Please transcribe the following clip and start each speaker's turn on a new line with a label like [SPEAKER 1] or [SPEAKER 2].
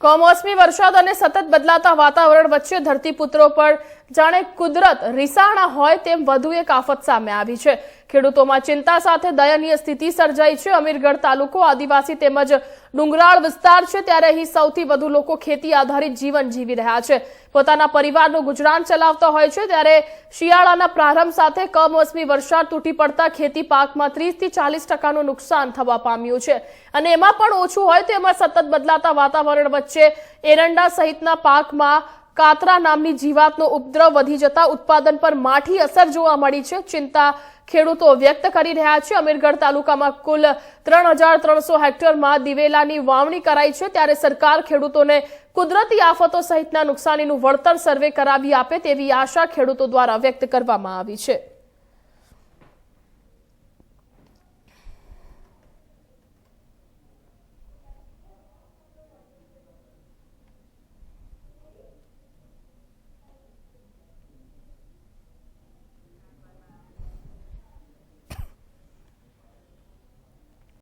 [SPEAKER 1] કમોસમી વરસાદ અને સતત બદલાતા વાતાવરણ વચ્ચે ધરતીપુત્રો પર જાણે કુદરત રિસાણા હોય તેમ વધુ એક આફત સામે આવી છે. ખેડૂતોમાં ચિંતા સાથે દયનીય સ્થિતિ સર્જાઈ છે. અમીરગઢ તાલુકો આદિવાસી તેમજ ડુંગરાળ વિસ્તાર છે. ત્યારે અહીં સૌથી વધુ લોકો ખેતી આધારિત જીવન જીવી રહ્યા છે. પોતાના પરિવારનું ગુજરાન ચલાવતા હોય છે. ત્યારે શિયાળાના પ્રારંભ સાથે કમોસમી વરસાદ તૂટી પડતા ખેતી પાકમાં ત્રીસથી ચાલીસ ટકાનું નુકસાન થવા પામ્યું છે. અને એમાં પણ ઓછું હોય તો એમાં સતત બદલાતા વાતાવરણ વચ્ચે એરંડા સહિતના પાકમાં કાતરા નામની જીવાતનો ઉપદ્રવ વધી જતા ઉત્પાદન પર માઠી અસર જોવા મળી છે. ચિંતા ખેડૂતો વ્યક્ત કરી રહ્યા છે. અમીરગઢ તાલુકામાં કુલ ત્રણ હજાર ત્રણસો હેક્ટરમાં દિવેલાની વાવણી કરાઈ છે. ત્યારે સરકાર ખેડૂતોને કુદરતી આફતો સહિતના નુકસાનીનું વળતર સર્વે કરાવી આપે તેવી આશા ખેડૂતો દ્વારા વ્યક્ત કરવામાં આવી છે.